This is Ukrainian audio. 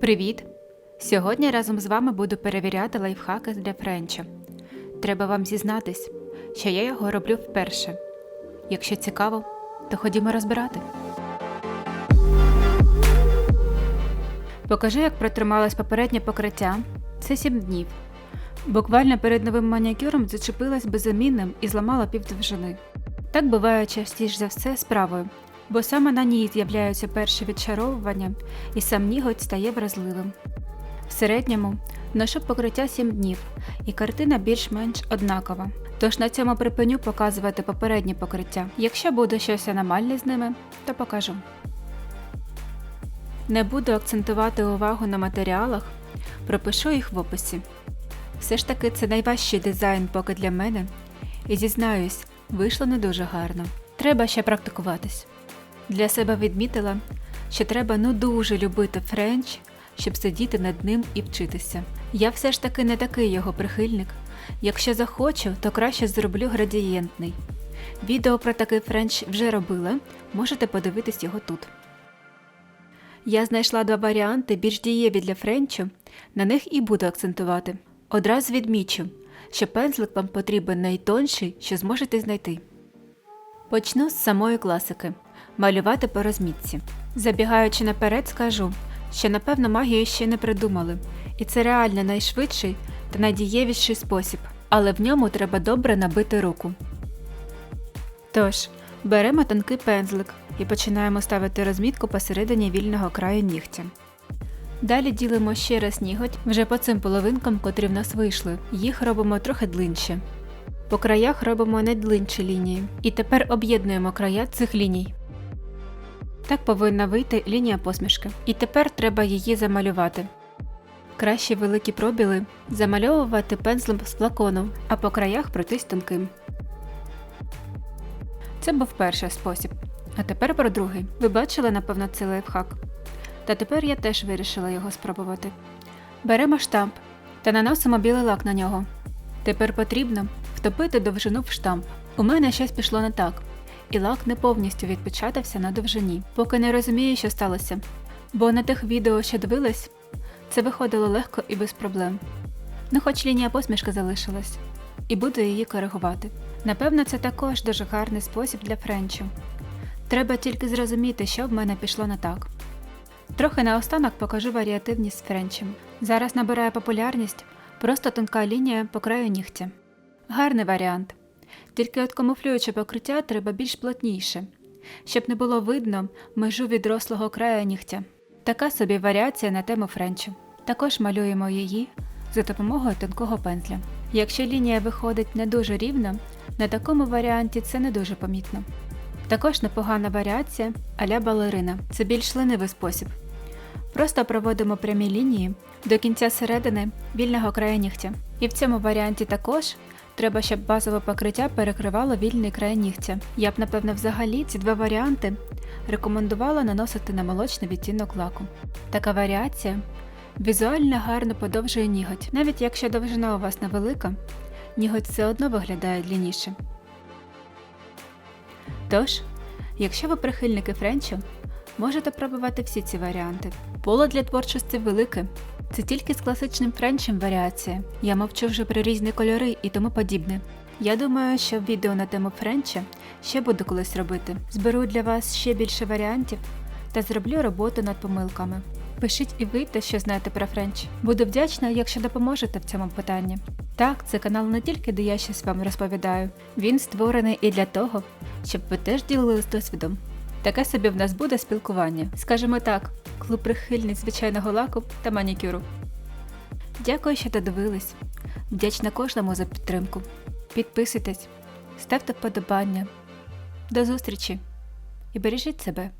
Привіт! Сьогодні разом з вами буду перевіряти лайфхаки для френча. Треба вам зізнатись, що я його роблю вперше. Якщо цікаво, то ходімо розбирати. Покажи, як протрималось попереднє покриття. Це 7 днів. Буквально перед новим манікюром зачепилась безамінним і зламала півдовжини. Так буває частіше за все з правою, бо саме на ній з'являються перші відчаровування і сам ніготь стає вразливим. В середньому ношу покриття 7 днів, і картина більш-менш однакова. Тож на цьому припиню показувати попереднє покриття. Якщо буде щось аномальне з ними, то покажу. Не буду акцентувати увагу на матеріалах, пропишу їх в описі. Все ж таки це найважчий дизайн поки для мене, і зізнаюсь, вийшло не дуже гарно. Треба ще практикуватись. Для себе відмітила, що треба ну дуже любити френч, щоб сидіти над ним і вчитися. Я все ж таки не такий його прихильник. Якщо захочу, то краще зроблю градієнтний. Відео про такий френч вже робила, можете подивитись його тут. Я знайшла два варіанти більш дієві для френчу, на них і буду акцентувати. Одразу відмічу, що пензлик вам потрібен найтонший, що зможете знайти. Почну з самої класики малювати по розмітці. Забігаючи наперед, скажу, що напевно магію ще не придумали, і це реально найшвидший та найдієвіший спосіб, але в ньому треба добре набити руку. Тож, беремо тонкий пензлик і починаємо ставити розмітку посередині вільного краю нігтя. Далі ділимо ще раз ніготь вже по цим половинкам, котрі в нас вийшли. Їх робимо трохи длинше. По краях робимо найдлинші лінії. І тепер об'єднуємо края цих ліній. Так повинна вийти лінія посмішки. І тепер треба її замалювати. Краще великі пробіли замальовувати пензлем з флакону, а по краях пройтись тонким. Це був перший спосіб. А тепер про другий. Ви бачили, напевно, цей лайфхак. Та тепер я теж вирішила його спробувати. Беремо штамп та наносимо білий лак на нього. Тепер потрібно втопити довжину в штамп. У мене щось пішло не так, і лак не повністю відпечатався на довжині, поки не розумію, що сталося. Бо на тих відео, що дивилась, це виходило легко і без проблем. Ну, хоч лінія посмішки залишилась, і буду її коригувати. Напевно, це також дуже гарний спосіб для френчу. Треба тільки зрозуміти, що в мене пішло не так. Трохи наостанок покажу варіативність з френчем. Зараз набирає популярність просто тонка лінія по краю нігтя. Гарний варіант. Тільки от камуфлююче покриття треба більш плотніше, щоб не було видно межу відрослого краю нігтя. Така собі варіація на тему френчу. Також малюємо її за допомогою тонкого пензля. Якщо лінія виходить не дуже рівно, на такому варіанті це не дуже помітно. Також непогана варіація а-ля балерина. Це більш ленивий спосіб. Просто проводимо прямі лінії до кінця середини вільного краю нігтя. І в цьому варіанті також треба, щоб базове покриття перекривало вільний край нігтя. Я б, напевно, взагалі ці два варіанти рекомендувала наносити на молочний відтінок лаку. Така варіація візуально гарно подовжує ніготь. Навіть якщо довжина у вас невелика, ніготь все одно виглядає длінніше. Тож, якщо ви прихильники френчу, можете пробувати всі ці варіанти. Поле для творчості велике. Це тільки з класичним френчем варіація. Я мовчу вже про різні кольори і тому подібне. Я думаю, що відео на тему френча ще буду колись робити. Зберу для вас ще більше варіантів та зроблю роботу над помилками. Пишіть і ви те, що знаєте про френч. Буду вдячна, якщо допоможете в цьому питанні. Так, це канал не тільки, де я щось вам розповідаю. Він створений і для того, щоб ви теж ділились досвідом. Таке собі в нас буде спілкування. Скажімо так, клуб прихильниць звичайного лаку та манікюру. Дякую, що додивились. Вдячна кожному за підтримку. Підписуйтесь, ставте вподобання. До зустрічі і бережіть себе.